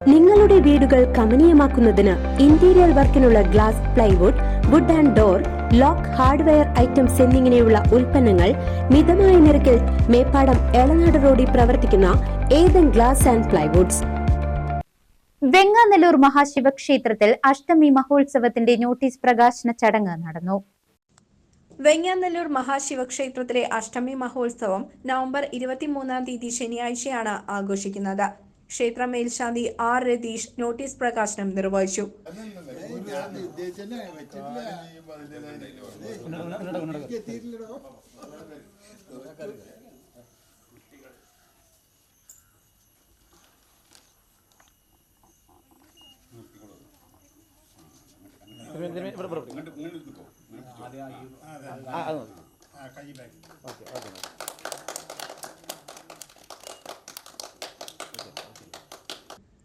നിങ്ങളുടെ വീടുകൾ കമനീയമാക്കുന്നതിന് interior വർക്കിനുള്ള glass plywood wood and door lock hardware items എന്നിങ്ങനെയുള്ള ഉൽപ്പന്നങ്ങൾ മിതമായ നിരക്കിൽ മേപ്പാടം എളനാട് റോഡിൽ പ്രവർത്തിക്കുന്ന Ethan glass and plywoods Vengannallur മഹാശിവക്ഷേത്രത്തിൽ Ashtami മഹോത്സവത്തിന്റെ നോട്ടീസ് പ്രകാശന ചടങ്ങ് നടന്നു. വെങ്ങാനല്ലൂർ മഹാശിവക്ഷേത്രത്തിലെ അഷ്ടമി മഹോത്സവം നവംബർ ഇരുപത്തിമൂന്നാം തീയതി ശനിയാഴ്ചയാണ് ആഘോഷിക്കുന്നത്. ക്ഷേത്ര മേൽശാന്തി ആർ രതീഷ് നോട്ടീസ് പ്രകാശനം നിർവഹിച്ചു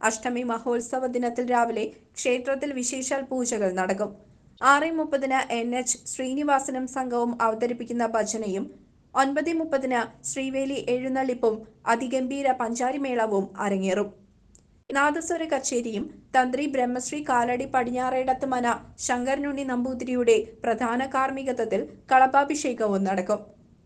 അഷ്ടമി മഹോത്സവ ദിനത്തിൽ രാവിലെ ക്ഷേത്രത്തിൽ വിശേഷാൽ പൂജകൾ നടക്കും. ആറ് മുപ്പതിന് എൻ എച്ച് ശ്രീനിവാസനും സംഘവും അവതരിപ്പിക്കുന്ന ഭജനയും ഒൻപത് മുപ്പതിന് ശ്രീവേലി എഴുന്നള്ളിപ്പും അതിഗംഭീര പഞ്ചാരിമേളവും അരങ്ങേറും. നാദസ്വര കച്ചേരിയും തന്ത്രി ബ്രഹ്മശ്രീ കാലടി പടിഞ്ഞാറേടത്ത് മന ശങ്കരനുണ്ണി നമ്പൂതിരിയുടെ പ്രധാന കാർമ്മികത്വത്തിൽ കളഭാഭിഷേകവും നടക്കും.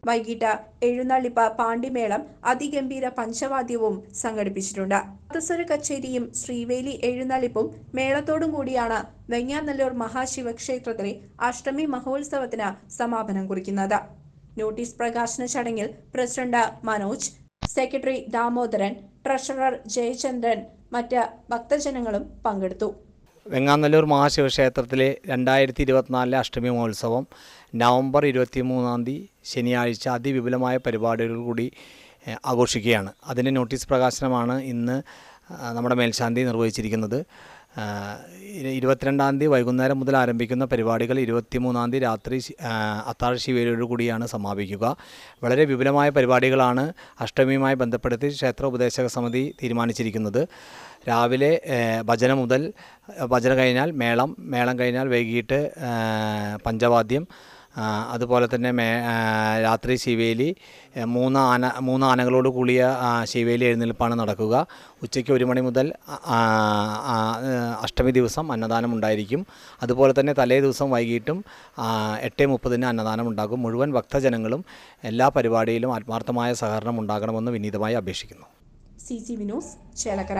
വൈകിട്ട് എഴുന്നള്ളിപ്പ പാണ്ടിമേളം അതിഗംഭീര പഞ്ചവാദ്യവും സംഘടിപ്പിച്ചിട്ടുണ്ട്. നാദസ്വര കച്ചേരിയും ശ്രീവേലി എഴുന്നള്ളിപ്പും മേളത്തോടും കൂടിയാണ് വെങ്ങാനല്ലൂർ മഹാശിവക്ഷേത്രത്തിലെ അഷ്ടമി മഹോത്സവത്തിന് സമാപനം കുറിക്കുന്നത്. നോട്ടീസ് പ്രകാശന ചടങ്ങിൽ president Manoj secretary Damodaran treasurer Jayachandran മറ്റ് ഭക്തജനങ്ങളും പങ്കെടുത്തു. വെങ്ങാനല്ലൂർ മഹാശിവക്ഷേത്രത്തിലെ രണ്ടായിരത്തി ഇരുപത്തിനാലിലെ അഷ്ടമി മഹോത്സവം നവംബർ ഇരുപത്തി മൂന്നാം തീയതി ശനിയാഴ്ച അതിവിപുലമായ പരിപാടികൾ കൂടി ഏഹ്, ആഘോഷിക്കുകയാണ്. അതിന്റെ നോട്ടീസ് പ്രകാശനമാണ് ഇന്ന് നമ്മുടെ മേൽശാന്തി നിർവഹിച്ചിരിക്കുന്നത്. ഇരുപത്തിരണ്ടാം തീയതി വൈകുന്നേരം മുതൽ ആരംഭിക്കുന്ന പരിപാടികൾ ഇരുപത്തിമൂന്നാം തീയതി രാത്രി അത്താഴ ശിവേലിയോട് കൂടിയാണ് സമാപിക്കുക. വളരെ വിപുലമായ പരിപാടികളാണ് അഷ്ടമിയുമായി ബന്ധപ്പെടുത്തി ക്ഷേത്ര ഉപദേശക സമിതി തീരുമാനിച്ചിരിക്കുന്നത്. രാവിലെ ഭജന മുതൽ ഭജന കഴിഞ്ഞാൽ മേളം മേളം കഴിഞ്ഞാൽ വൈകിട്ട് പഞ്ചവാദ്യം അതുപോലെ തന്നെ മേ രാത്രി ശിവേലി മൂന്ന് ആന മൂന്ന് ആനകളോട് കൂടിയ ശിവേലി എഴുന്നേൽപ്പാണ് നടക്കുക. ഉച്ചയ്ക്ക് ഒരു മണി മുതൽ അഷ്ടമി ദിവസം അന്നദാനം ഉണ്ടായിരിക്കും. അതുപോലെ തന്നെ തലേ ദിവസം വൈകിട്ടും എട്ട് മുപ്പതിന് അന്നദാനം ഉണ്ടാകും. മുഴുവൻ ഭക്തജനങ്ങളും എല്ലാ പരിപാടിയിലും ആത്മാർത്ഥമായ സഹകരണം ഉണ്ടാകണമെന്ന് വിനീതമായി അപേക്ഷിക്കുന്നു. C C Vinos Chelakkara.